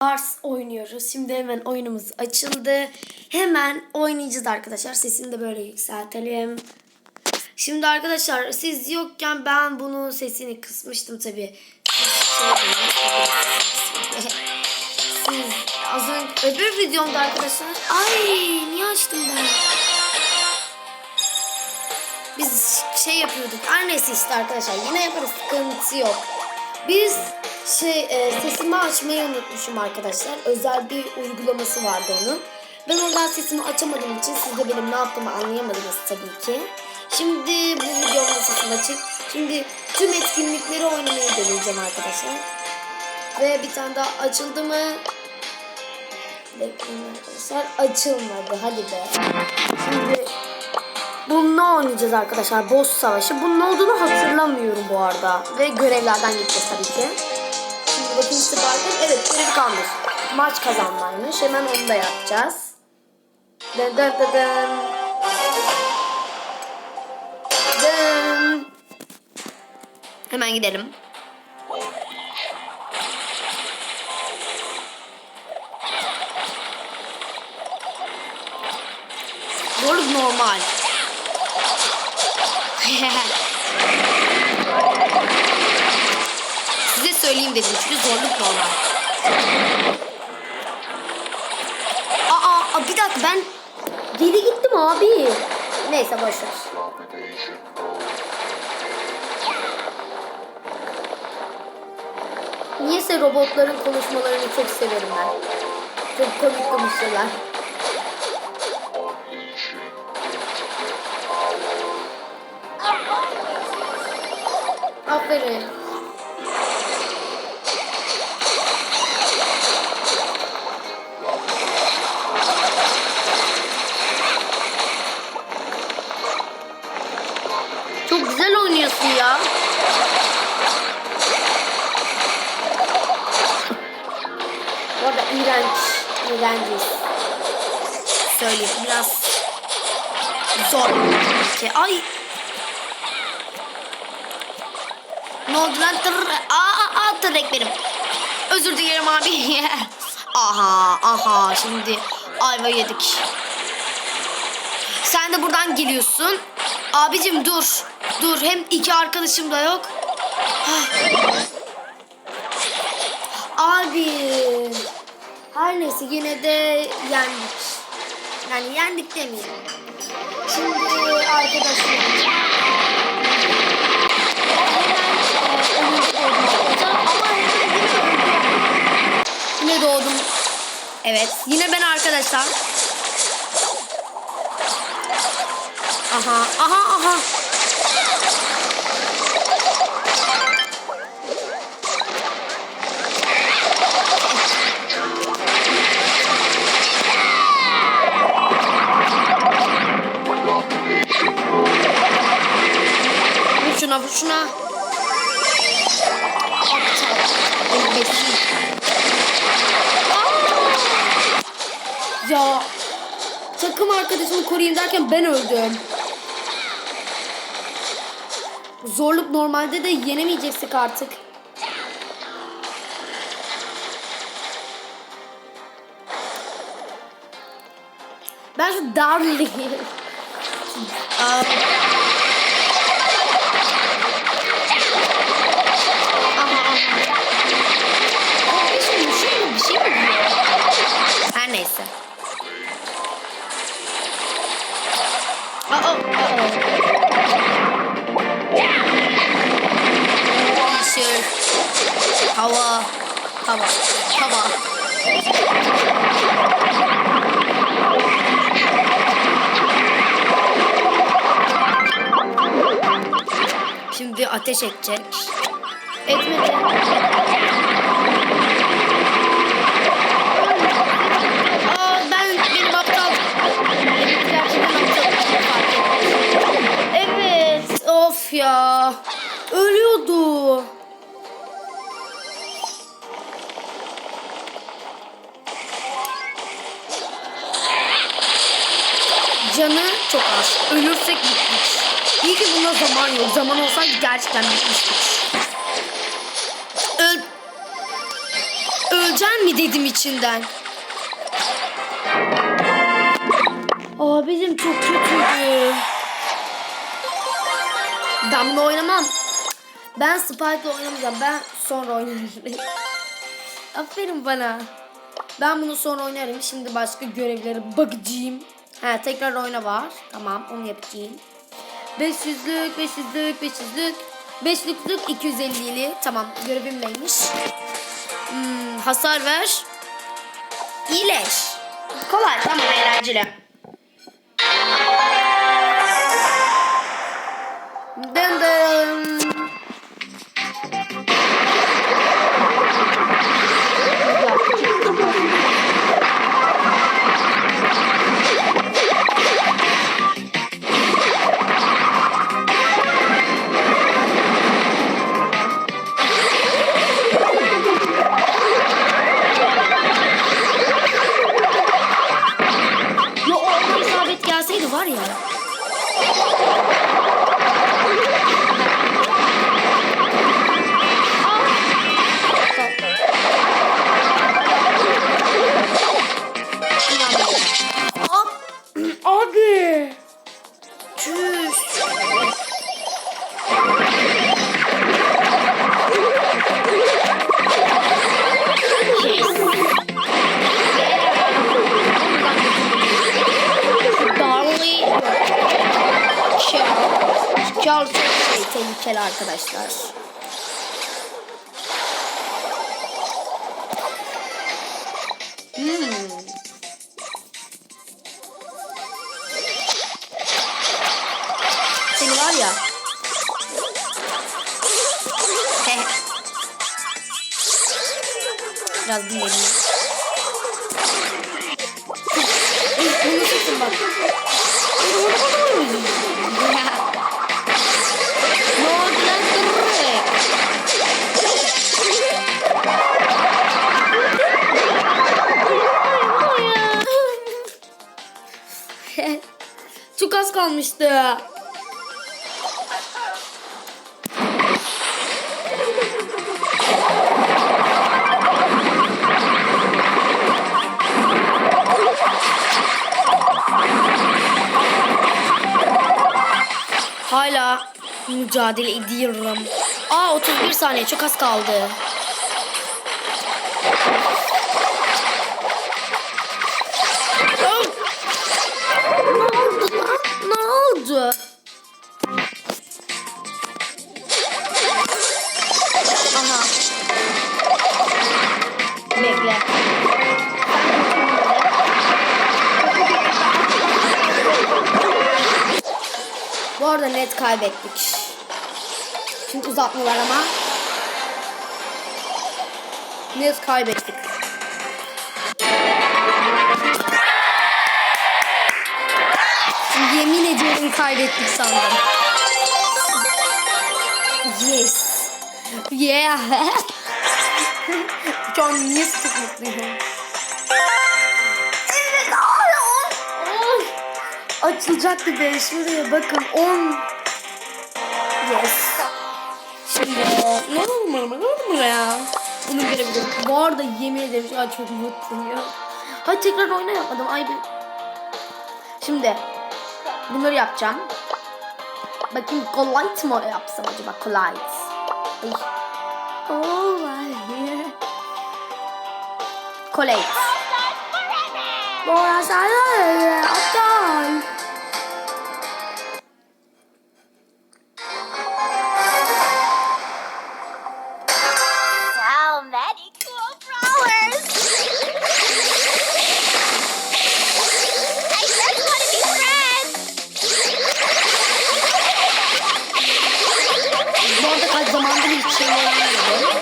Ars oynuyoruz. Şimdi hemen oyunumuz açıldı. Hemen oynayacağız arkadaşlar. Sesini de böyle yükseltelim. Şimdi arkadaşlar siz yokken ben bunu sesini kısmıştım tabi. Az önce öbür videomda arkadaşlar. Ay niye açtım ben? Biz şey yapıyorduk. Her neyse işte arkadaşlar. Yine yaparız. Sıkıntı yok. Biz şey e, sesimi açmayı unutmuşum arkadaşlar. Özel bir uygulaması vardı onun. Ben oradan sesimi açamadığım için siz de benim ne yaptığımı anlayamadınız tabii ki. Şimdi bu videonun sesini açık. Şimdi tüm etkinlikleri oynamayı deneyeceğim arkadaşlar. Ve bir tane daha açıldı mı? Bekleyin arkadaşlar. Açılmadı. Hadi be. Şimdi Bununla oynayacağız arkadaşlar. Boss savaşı. Bunun olduğunu hatırlamıyorum bu arada. Ve görevlerden gideceğiz tabii ki. Bakayım Spark'ın. Evet görev kalmış. Maç kazanmaymış. Hemen onu da yapacağız. Dın dın dın dın. Dın. Hemen gidelim. Zorluk normal. Söyleyeyim dedim çünkü zorluk normal. Aa, aa bir dakika ben geri gittim abi. Neyse boş ver. Niyeyse robotların konuşmalarını çok severim ben. Çok komik konuşuyorlar. Aferin. Çok güzel oynuyorsun ya. Bu arada iğrenç. İğrenciz. Söyleyeyim biraz zor. Ki ay Ne oldu lan? Tır, aa, aa, tırrek benim. Özür dilerim abi. aha, aha. Şimdi ayva yedik. Sen de buradan geliyorsun. Abicim dur. Dur. Hem iki arkadaşım da yok. Abi. Her neyse yine de yendik. Yani yendik demeyelim. Şimdi arkadaşlar. Yine doğdum. Evet. Yine ben arkadaşlar. Aha. Aha. Aha. Vur şuna vur şuna. Ya takım arkadaşımı koruyayım derken ben öldüm. Normalde de yenemeyeceksek artık. Ben şu Darley'i... Aha. Kardeşim bir şey Hava. Hava. Hava. Şimdi ateş edecek. Etmedi. Ben benim aptal. Evet. Of ya. Ölüyordu. Canı çok az. Ölürsek bitmiş. İyi ki buna zaman yok. Zaman olsaydı gerçekten bitmiştik. Öl. Öl. öleceksin mi dedim içinden. Abicim çok kötüydü. Ben bunu oynamam. Ben Spike'la oynamayacağım. Ben sonra oynarım. Aferin bana. Ben bunu sonra oynarım. Şimdi başka görevlere bakacağım. Ha tekrar oyna var. Tamam onu yapacağım. 500'lük, 500'lük, 500'lük. 5'lüklük 250'li. Tamam görevim neymiş? Hmm, hasar ver. İyileş. Kolay tamam eğlenceli. Dın dın. Tehlikeli arkadaşlar. Hmm. Seni var ya. Biraz dinleyelim. Bunu tutun bak. Çok az kalmıştı. Hala mücadele ediyorum. Aa 31 saniye çok az kaldı. Net kaybettik. Şimdi uzatmalar ama. Net kaybettik. Yemin ediyorum kaybettik sandım. Yes. Yeah. Şu an niye çok mutluyum. Açılacaktı be şuraya bakın 10. Yes. Şimdi ne olur mu? Ne olur mu ya? Bunu görebilirim. Bu arada yemin ederim an çok mutluyum ya. Hadi tekrar oyna yapmadım. Ay bir... Şimdi bunları yapacağım. Bakayım Collide mı yapsam acaba? Collide. Ay. Oh my Collide. Bora Kaç zamandır hiç şey oynamıyordum.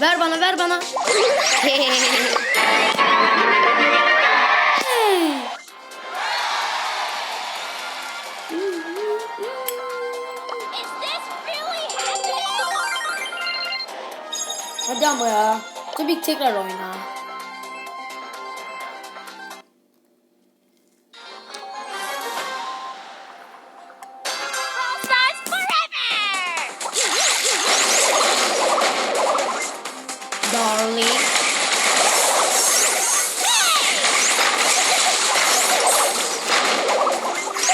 Ver bana ver bana. Really happening? Hadi ama ya. Tabii tekrar oyna. Darling.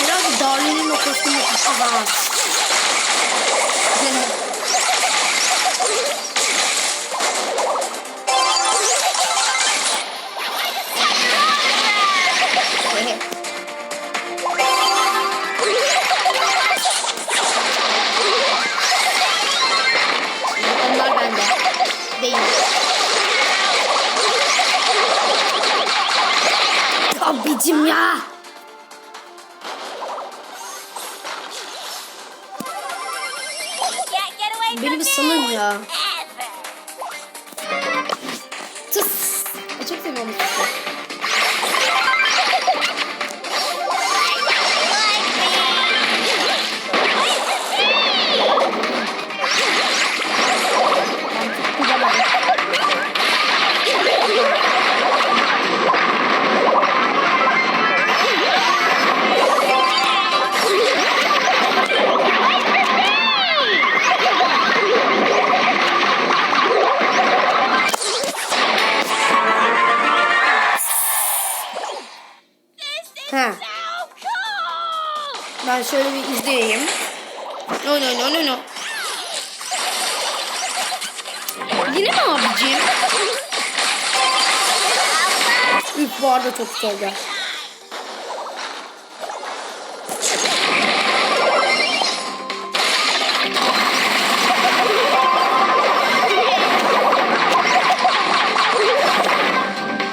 Biraz Darling'in o kostümü avans. Onlar bende. Değil. Abicim ya. Beni bir salın ya. Tıs. Ay, Çok seviyorum bu arada çok güzeldi.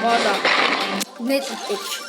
Bu arada net bittik.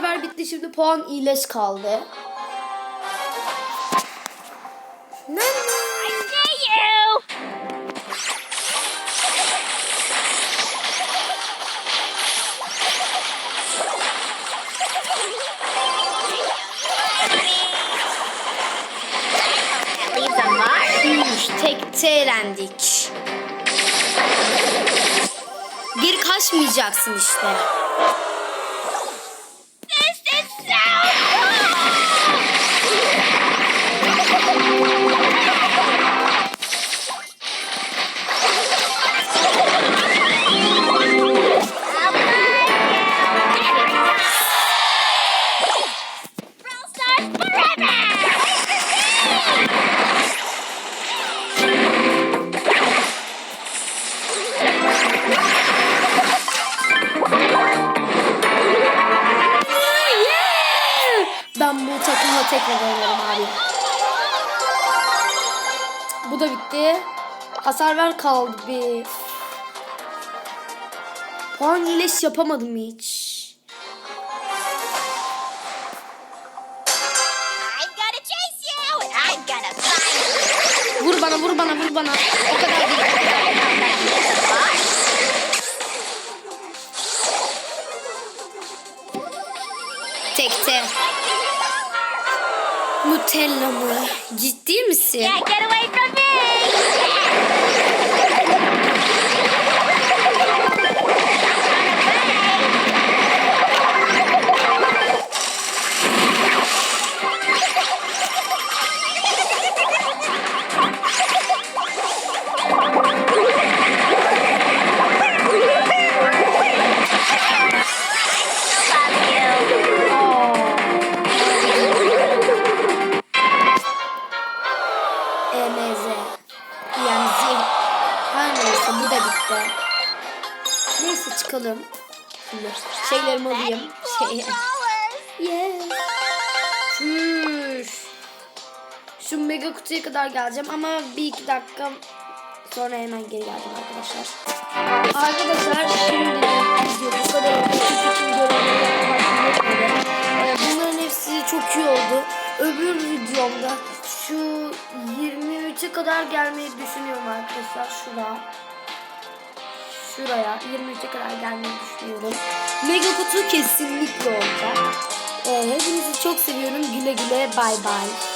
Server bitti şimdi puan iyileş kaldı. Ne tekte elendik. Geri kaçmayacaksın işte. Kaldı bir. Puan iyileş yapamadım hiç. Vur bana vur bana vur bana. O kadar değil. Tekte. Nutella mı? Ciddi misin? Can't Şu mega kutuya kadar geleceğim ama bir iki dakika sonra hemen geri geleceğim arkadaşlar. Arkadaşlar şimdi video bu kadar oldu. Çünkü görevleri unutmadım. Ee, Bunların hepsi çok iyi oldu. Öbür videomda şu 23'e kadar gelmeyi düşünüyorum arkadaşlar. Şuraya. Şuraya 23'e kadar gelmeyi düşünüyorum. Mega kutu kesinlikle olacak. Ee, hepinizi çok seviyorum. Güle güle bay bay.